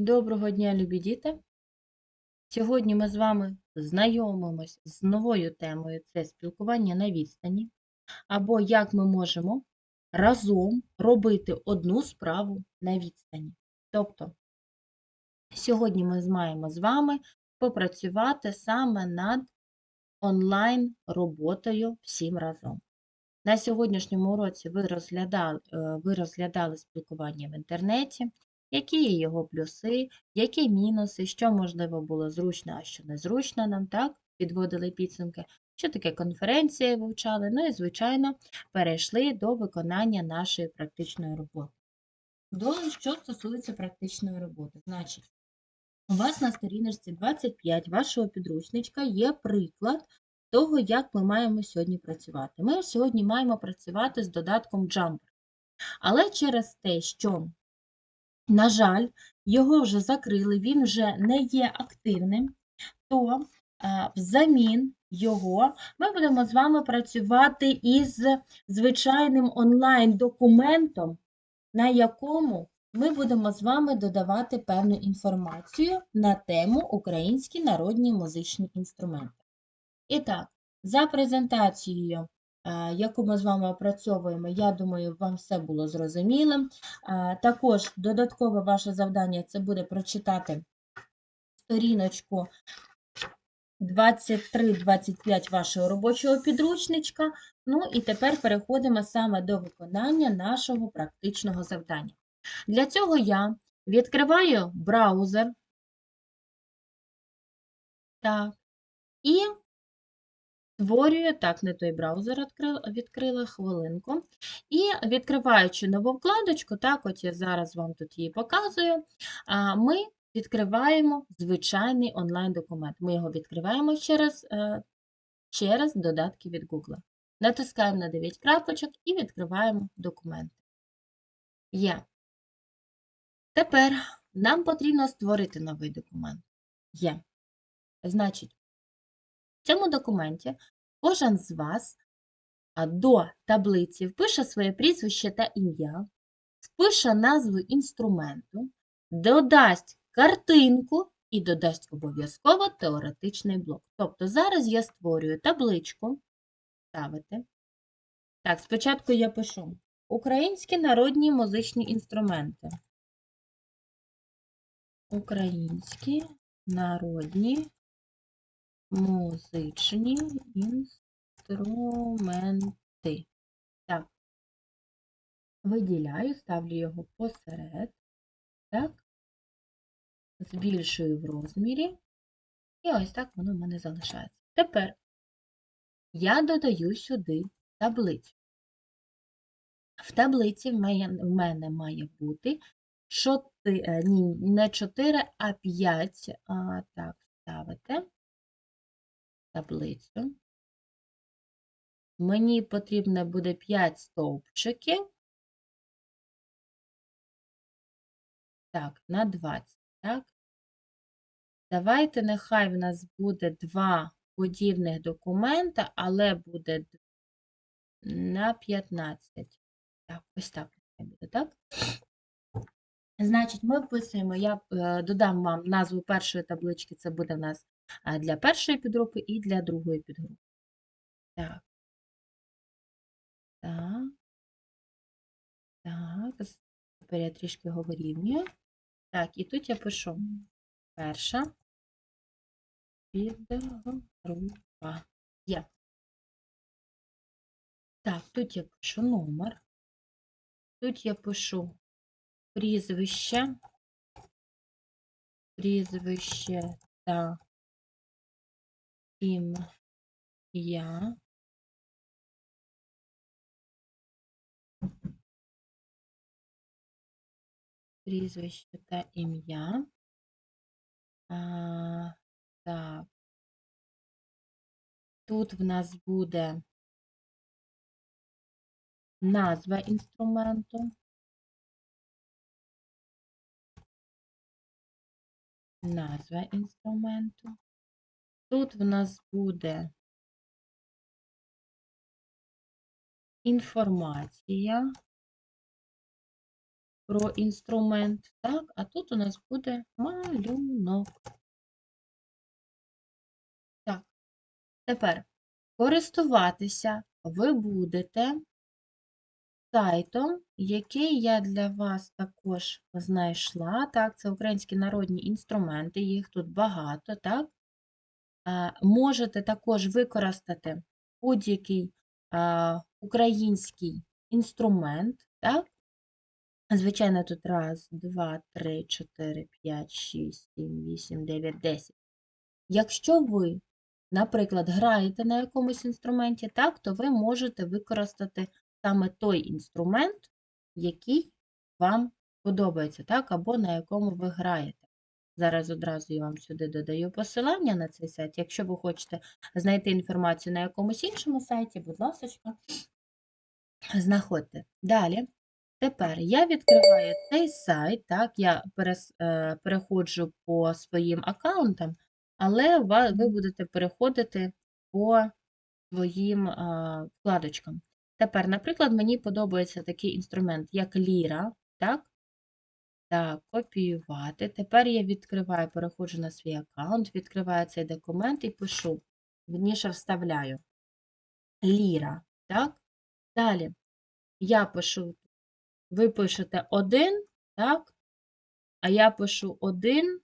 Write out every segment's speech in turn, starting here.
Доброго дня, любі діти! Сьогодні ми з вами знайомимось з новою темою це спілкування на відстані, або як ми можемо разом робити одну справу на відстані. Тобто, сьогодні ми маємо з вами попрацювати саме над онлайн-роботою всім разом. На сьогоднішньому уроці ви розглядали, е, ви розглядали спілкування в інтернеті, які є його плюси, які мінуси, що можливо було зручно, а що незручно нам, так, підводили підсумки, що таке конференція вивчали, ну і, звичайно, перейшли до виконання нашої практичної роботи. До, що стосується практичної роботи, значить, у вас на сторіночці 25 вашого підручничка є приклад того, як ми маємо сьогодні працювати. Ми сьогодні маємо працювати з додатком Jumper. Але через те, що на жаль, його вже закрили, він вже не є активним, то взамін його ми будемо з вами працювати із звичайним онлайн-документом, на якому ми будемо з вами додавати певну інформацію на тему Українські народні музичні інструменти. І так, за презентацією Е, яку ми з вами опрацьовуємо, я думаю, вам все було зрозумілим. Е, також додаткове ваше завдання це буде прочитати сторіночку 23-25 вашого робочого підручничка. Ну і тепер переходимо саме до виконання нашого практичного завдання. Для цього я відкриваю браузер. Так. І Створюю, так, не той браузер відкрила, хвилинку. І відкриваючи нову вкладочку, так, от я зараз вам тут її показую, ми відкриваємо звичайний онлайн-документ. Ми його відкриваємо через, е, через додатки від Google. Натискаємо на 9 крапочок і відкриваємо документи. Є. Тепер нам потрібно створити новий документ. Є. Значить, в цьому документі кожен з вас до таблиці впише своє прізвище та ім'я, впише назву інструменту, додасть картинку і додасть обов'язково теоретичний блок. Тобто зараз я створюю табличку, ставите. Так, спочатку я пишу Українські народні музичні інструменти. Українські народні музичні інструменти. Так, виділяю, ставлю його посеред, так, збільшую в розмірі, і ось так воно в мене залишається. Тепер я додаю сюди таблицю. В таблиці в мене має бути 4, ні, не 4, а 5, а, так, ставите таблицю. Мені потрібно буде 5 стовпчиків. Так, на 20, так? Давайте, нехай в нас буде два подібних документа, але буде на 15. Так, ось так буде, так? Значить, ми вписуємо, я е, додам вам назву першої таблички, це буде в нас для першої підгрупи і для другої підгрупи. Так. Так. Так, тепер я трішки його вирівнюю. Так, і тут я пишу перша підгрупа. Є. Так, тут я пишу номер. Тут я пишу прізвище, прізвище та ім'я. Прізвище та ім'я. Так. Тут в нас буде назва інструменту. Назва інструменту. Тут в нас буде інформація про інструмент, так, а тут у нас буде малюнок. Так, тепер користуватися ви будете сайтом, який я для вас також знайшла. Так, це українські народні інструменти, їх тут багато, так. А, Можете також використати будь-який український інструмент, так. Звичайно, тут раз, два, три, чотири, п'ять, шість, сім, вісім, дев'ять, десять. Якщо ви, наприклад, граєте на якомусь інструменті, так, то ви можете використати саме той інструмент, який вам подобається, так, або на якому ви граєте. Зараз одразу я вам сюди додаю посилання на цей сайт. Якщо ви хочете знайти інформацію на якомусь іншому сайті, будь ласка, знаходьте. Далі. Тепер я відкриваю цей сайт, так, я перес, е, переходжу по своїм аккаунтам, але ви будете переходити по своїм а, вкладочкам. Тепер, наприклад, мені подобається такий інструмент, як ліра, так? Так, копіювати. Тепер я відкриваю, переходжу на свій аккаунт, відкриваю цей документ і пишу, вірніше вставляю ліра, так? Далі я пишу, ви пишете один, так? А я пишу один,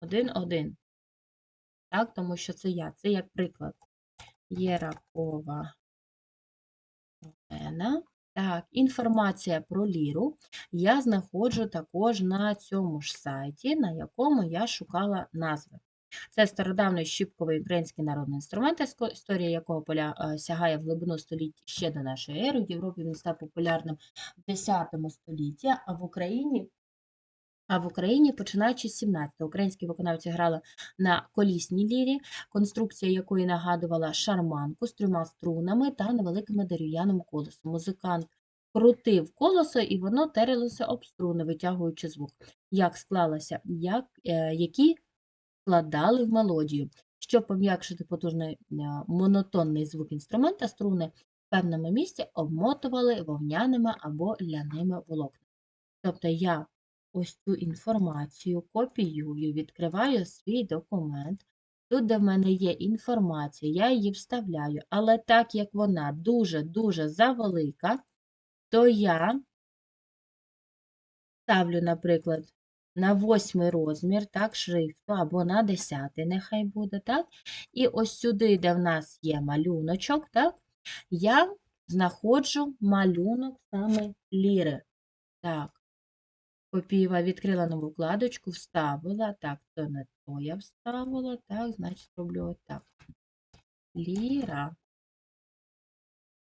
один, один. Так, тому що це я, це як приклад. Єракова Олена. Так, інформація про ліру я знаходжу також на цьому ж сайті, на якому я шукала назви. Це стародавній щіпковий український народний інструмент, історія якого поля е, сягає в глибину століть ще до нашої ери. В Європі він став популярним в 10 столітті, а в Україні а в Україні починаючи з 17-го. Українські виконавці грали на колісній лірі, конструкція якої нагадувала шарманку з трьома струнами та невеликими дерев'яним колесом. Музикант крутив колесо, і воно терилося об струни, витягуючи звук. Як склалося, як, е, які складали в мелодію. Щоб пом'якшити потужний е, монотонний звук інструмента, струни в певному місці обмотували вовняними або ляними волокнами. Тобто я ось цю інформацію копіюю, відкриваю свій документ. Тут, де в мене є інформація, я її вставляю, але так як вона дуже-дуже завелика, то я ставлю, наприклад, на восьмий розмір, так, шрифту, або на десятий, нехай буде, так. І ось сюди, де в нас є малюночок, так, я знаходжу малюнок саме ліри. Так. Копіювала, відкрила нову вкладочку, вставила. Так, то не то я вставила. Так, значить, роблю отак. Ліра.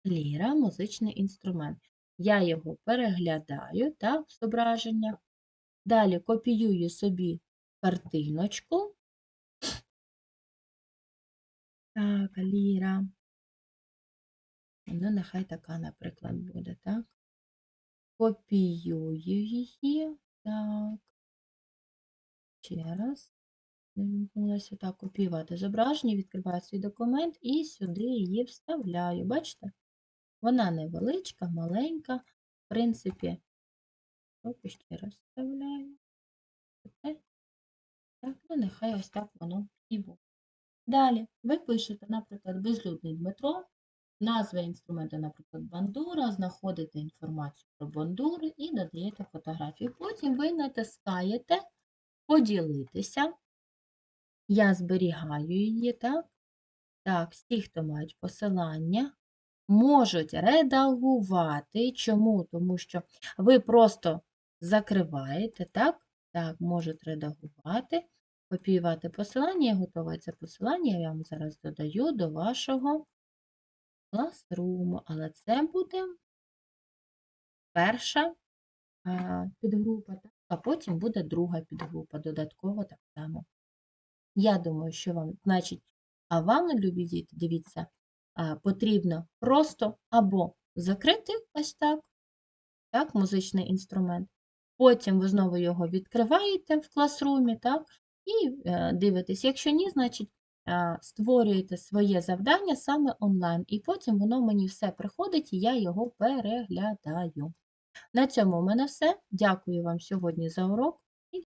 Ліра музичний інструмент. Я його переглядаю, так, в зображеннях. Далі копіюю собі картиночку. Так, ліра. Ну, нехай така, наприклад, буде, так? Копіюю її. Так. Ще раз. Не так, копіювати зображення, відкриваю свій документ і сюди її вставляю. Бачите? Вона невеличка, маленька. В принципі, поки ще раз вставляю. Так, ну нехай ось так воно і буде. Далі ви пишете, наприклад, безлюдний Дмитро, назва інструменту, наприклад, бандура, знаходите інформацію про бандури і додаєте фотографію. Потім ви натискаєте поділитися. Я зберігаю її, так? Так, всі, хто мають посилання, можуть редагувати. Чому? Тому що ви просто закриваєте, так? Так, можуть редагувати, копіювати посилання. Я готова це посилання, я вам зараз додаю до вашого класруму. Але це буде перша підгрупа, а потім буде друга підгрупа, додатково так само. Я думаю, що вам, значить, а вам, любі діти, дивіться, потрібно просто або закрити ось так, так, музичний інструмент. Потім ви знову його відкриваєте в класрумі, так, і е, дивитесь. Якщо ні, значить створюєте своє завдання саме онлайн, і потім воно мені все приходить, і я його переглядаю. На цьому в мене все. Дякую вам сьогодні за урок.